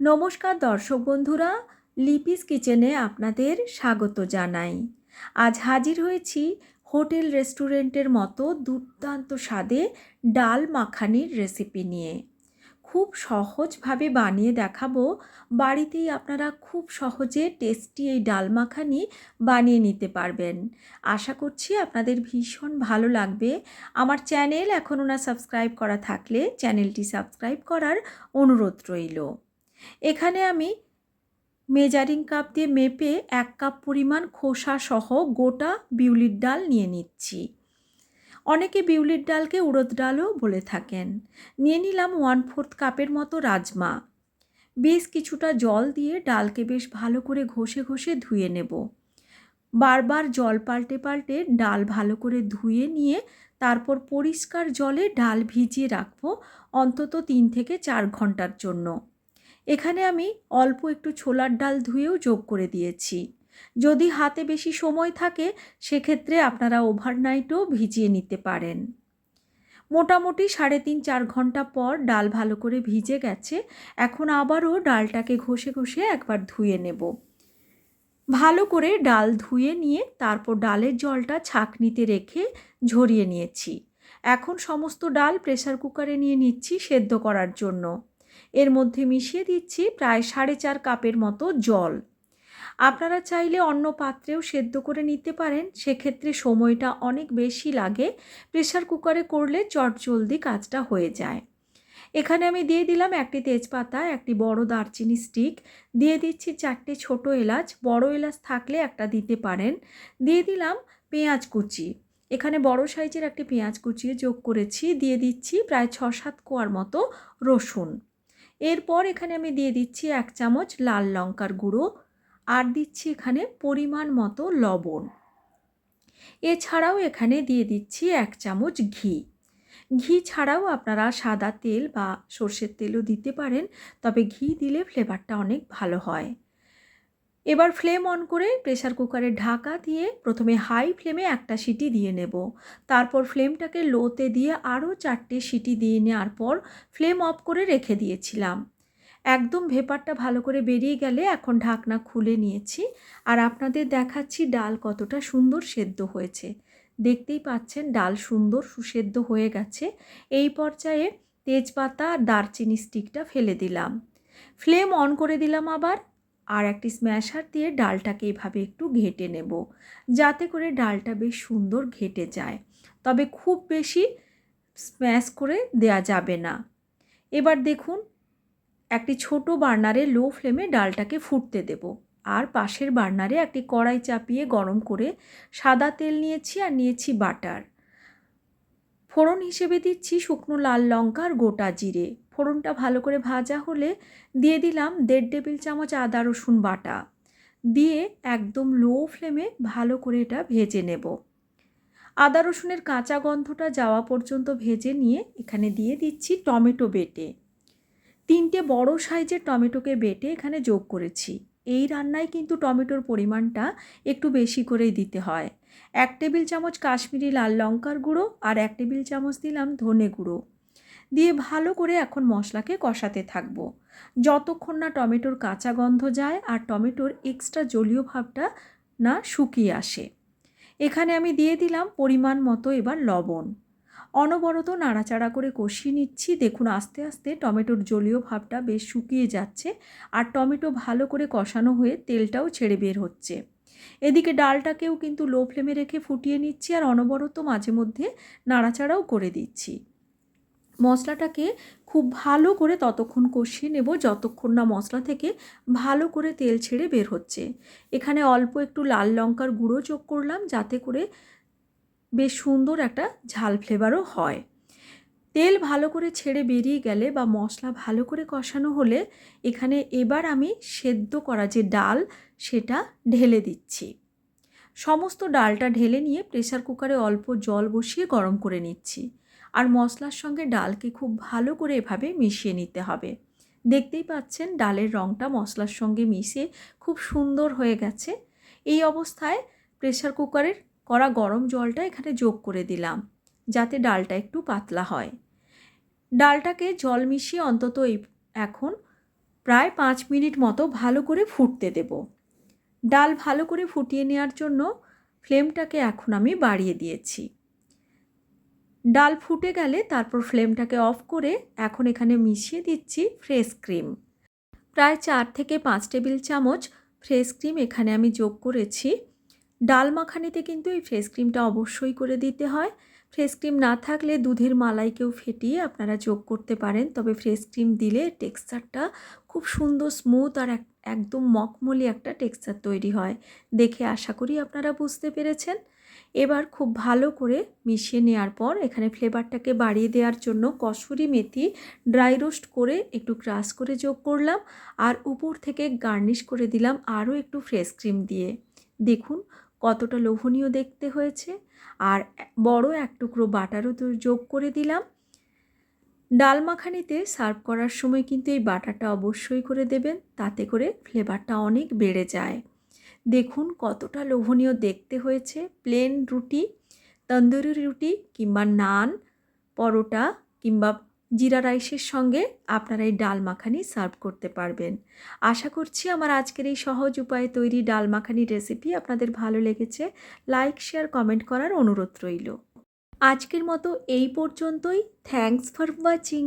নমস্কার দর্শক বন্ধুরা, লিপিস কিচেনে আপনাদের স্বাগত জানাই। আজ হাজির হয়েছি হোটেল রেস্টুরেন্টের মতো দুর্দান্ত স্বাদে ডাল মাখানির রেসিপি নিয়ে। খুব সহজভাবে বানিয়ে দেখাবো, বাড়িতেই আপনারা খুব সহজে টেস্টি এই ডাল মাখানি বানিয়ে নিতে পারবেন। আশা করছি আপনাদের ভীষণ ভালো লাগবে। আমার চ্যানেল এখনও না সাবস্ক্রাইব করা থাকলে চ্যানেলটি সাবস্ক্রাইব করার অনুরোধ রইল। এখানে আমি মেজারিং কাপ দিয়ে মেপে এক কাপ পরিমাণ খোসা সহ গোটা বিউলির ডাল নিয়ে নিচ্ছি। অনেকে বিউলির ডালকে উড়দ ডালও বলে থাকেন। নিয়ে নিলাম ওয়ান ফোর্থ কাপের মতো রাজমা। বেশ কিছুটা জল দিয়ে ডালকে বেশ ভালো করে ঘষে ঘষে ধুয়ে নেব। বারবার জল পাল্টে পাল্টে ডাল ভালো করে ধুয়ে নিয়ে তারপর পরিষ্কার জলে ডাল ভিজিয়ে রাখব অন্তত তিন থেকে চার ঘণ্টার জন্য। এখানে আমি অল্প একটু ছোলার ডাল ধুয়েও যোগ করে দিয়েছি। যদি হাতে বেশি সময় থাকে, সেক্ষেত্রে আপনারা ওভারনাইটও ভিজিয়ে নিতে পারেন। মোটামুটি সাড়ে তিন চার ঘণ্টা পর ডাল ভালো করে ভিজে গেছে, এখন আবারও ডালটাকে ঘষে ঘষে একবার ধুয়ে নেব। ভালো করে ডাল ধুয়ে নিয়ে তারপর ডালের জলটা ছাঁকনিতে রেখে ঝরিয়ে নিয়েছি। এখন সমস্ত ডাল প্রেসার কুকারে নিয়ে নিচ্ছি সেদ্ধ করার জন্য। এর মধ্যে মিশিয়ে দিচ্ছি প্রায় সাড়ে চার কাপের মতো জল। আপনারা চাইলে অন্য পাত্রেও সেদ্ধ করে নিতে পারেন। সেক্ষেত্রে সময়টা অনেক বেশি লাগে। প্রেশার কুকারে করলে চটজলদি কাজটা হয়ে যায়। এখানে আমি দিয়ে দিলাম একটি তেজপাতা, একটি বড় দারচিনি স্টিক। দিয়ে দিচ্ছি চারটে ছোট এলাচ। বড় এলাচ থাকলে একটা দিতে পারেন। দিয়ে দিলাম পেঁয়াজ কুচি। এখানে বড় সাইজের একটি পেঁয়াজ কুচিয়ে যোগ করেছি। দিয়ে দিচ্ছি প্রায় ছ সাত কোয়ার মতো রসুন। এরপর এখানে আমি দিয়ে দিচ্ছি এক চামচ লাল লঙ্কার গুঁড়ো আর দিচ্ছি এখানে পরিমাণ মতো লবণ। এছাড়াও এখানে দিয়ে দিচ্ছি এক চামচ ঘি। ঘি ছাড়াও আপনারা সাদা তেল বা সর্ষের তেলও দিতে পারেন, তবে ঘি দিলে ফ্লেভারটা অনেক ভালো হয়। এবার ফ্লেম অন করে প্রেসার কুকারে ঢাকা দিয়ে প্রথমে হাই ফ্লেমে একটা সিটি দিয়ে নেব। তারপর ফ্লেমটাকে লোতে দিয়ে আরও চারটে সিটি দিয়ে নেওয়ার পর ফ্লেম অফ করে রেখে দিয়েছিলাম। একদম ভেপারটা ভালো করে বেরিয়ে গেলে এখন ঢাকনা খুলে নিয়েছি আর আপনাদের দেখাচ্ছি ডাল কতটা সুন্দর সেদ্ধ হয়েছে। দেখতেই পাচ্ছেন ডাল সুন্দর সুসেদ্ধ হয়ে গেছে। এই পর্যায়ে তেজপাতা আর দারচিনি স্টিকটা ফেলে দিলাম। ফ্লেম অন করে দিলাম আবার। আর একটি স্ম্যাশার দিয়ে ডালটাকে এভাবে একটু ঘেটে নেব, যাতে করে ডালটা বেশ সুন্দর ঘেটে যায়। তবে খুব বেশি স্ম্যাশ করে দেয়া যাবে না। এবার দেখুন, একটি ছোট বার্নারে লো ফ্লেমে ডালটাকে ফুটতে দেব। আর পাশের বার্নারে একটি কড়াই চাপিয়ে গরম করে সাদা তেল নিয়েছি আর নিয়েছি বাটার। ফোড়ন হিসেবে দিচ্ছি শুকনো লাল লঙ্কা আর গোটা জিরে। ফোড়নটা ভালো করে ভাজা হলে দিয়ে দিলাম দেড় টেবিল চামচ আদা রসুন বাটা। দিয়ে একদম লো ফ্লেমে ভালো করে এটা ভেজে নেব। আদা রসুনের কাঁচা গন্ধটা যাওয়া পর্যন্ত ভেজে নিয়ে এখানে দিয়ে দিচ্ছি টমেটো বেটে। তিনটে বড় সাইজের টমেটোকে বেটে এখানে যোগ করেছি। এই রান্নায় কিন্তু টমেটোর পরিমাণটা একটু বেশি করেই দিতে হয়। এক টেবিল চামচ কাশ্মীরি লাল লঙ্কার গুঁড়ো আর এক টেবিল চামচ দিলাম ধনে গুঁড়ো। দিয়ে ভালো করে এখন মশলাকে কষাতে থাকব। যতক্ষণ না টমেটোর কাঁচা গন্ধ যায় আর টমেটোর এক্সট্রা জলীয় ভাবটা না শুকিয়ে আসে। এখানে আমি দিয়ে দিলাম পরিমাণ মতো এবার লবণ। অনবরত নাড়াচাড়া করে কষিয়ে নিচ্ছি। দেখুন, আস্তে আস্তে টমেটোর জলীয় ভাবটা বেশ শুকিয়ে যাচ্ছে আর টমেটো ভালো করে কষানো হয়ে তেলটাও ছেড়ে বের হচ্ছে। এদিকে ডালটাকেও কিন্তু লো ফ্লেমে রেখে ফুটিয়ে নিচ্ছি আর অনবরত মাঝে মধ্যে নাড়াচাড়াও করে দিচ্ছি। মশলাটাকে খুব ভালো করে ততক্ষণ কষিয়ে নেব, যতক্ষণ না মশলা থেকে ভালো করে তেল ছেড়ে বের হচ্ছে। এখানে অল্প একটু লাল লঙ্কার গুঁড়ো যোগ করলাম, যাতে করে বেশ সুন্দর একটা ঝাল ফ্লেভারও হয়। তেল ভালো করে ছেড়ে বেরিয়ে গেলে বা মশলা ভালো করে কষানো হলে এখানে এবার আমি সেদ্ধ করা যে ডাল, সেটা ঢেলে দিচ্ছি। সমস্ত ডালটা ঢেলে নিয়ে প্রেসার কুকারে অল্প জল বসিয়ে গরম করে নিচ্ছি। আর মশলার সঙ্গে ডালকে খুব ভালো করে এভাবে মিশিয়ে নিতে হবে। দেখতেই পাচ্ছেন ডালের রঙটা মশলার সঙ্গে মিশে খুব সুন্দর হয়ে গেছে। এই অবস্থায় প্রেসার কুকারের করা গরম জলটা এখানে যোগ করে দিলাম, যাতে ডালটা একটু পাতলা হয়। ডালটাকে জল মিশিয়ে অন্তত এখন প্রায় পাঁচ মিনিট মতো ভালো করে ফুটতে দেব। ডাল ভালো করে ফুটিয়ে নেওয়ার জন্য ফ্লেমটাকে এখন আমি বাড়িয়ে দিয়েছি। ডাল ফুটে গেলে তারপর ফ্লেমটাকে অফ করে এখন এখানে মিশিয়ে দিচ্ছি ফ্রেশ ক্রিম। প্রায় চার থেকে পাঁচ টেবিল চামচ ফ্রেশ ক্রিম এখানে আমি যোগ করেছি। ডাল মাখানিতে কিন্তু এই ফ্রেশ ক্রিমটা অবশ্যই করে দিতে হয়। ফ্রেশ ক্রিম না থাকলে দুধের মালাইকেও ফেটিয়ে আপনারা যোগ করতে পারেন। তবে ফ্রেশ ক্রিম দিলে টেক্সচারটা খুব সুন্দর স্মুথ আর এক, একদম মকমলি একটা টেক্সচার তৈরি হয়। দেখে আশা করি আপনারা বুঝতে পেরেছেন। এবার খুব ভালো করে মিশিয়ে নেওয়ার পর এখানে ফ্লেভারটাকে বাড়িয়ে দেওয়ার জন্য কসুরি মেথি ড্রাই রোস্ট করে একটু ক্রাশ করে যোগ করলাম। আর উপর থেকে গার্নিশ করে দিলাম আরও একটু ফ্রেশ ক্রিম দিয়ে। দেখুন কতটা লোভনীয় দেখতে হয়েছে। আর বড় এক টুকরো বাটারও তো যোগ করে দিলাম। ডাল মাখানিতে সার্ভ করার সময় কিন্তু এই বাটারটা অবশ্যই করে দেবেন, তাতে করে ফ্লেভারটা অনেক বেড়ে যায়। দেখুন কতটা লোভনীয় দেখতে হয়েছে। প্লেন রুটি, তন্দুরি রুটি কিংবা নান, পরোটা কিংবা জিরা রাইসের সঙ্গে আপনারা এই ডাল মাখানি সার্ভ করতে পারবেন। আশা করছি আমার আজকের এই সহজ উপায়ে তৈরি ডাল মাখানি রেসিপি আপনাদের ভালো লেগেছে। লাইক, শেয়ার, কমেন্ট করার অনুরোধ রইল। আজকের মতো এই পর্যন্তই। Thanks for watching.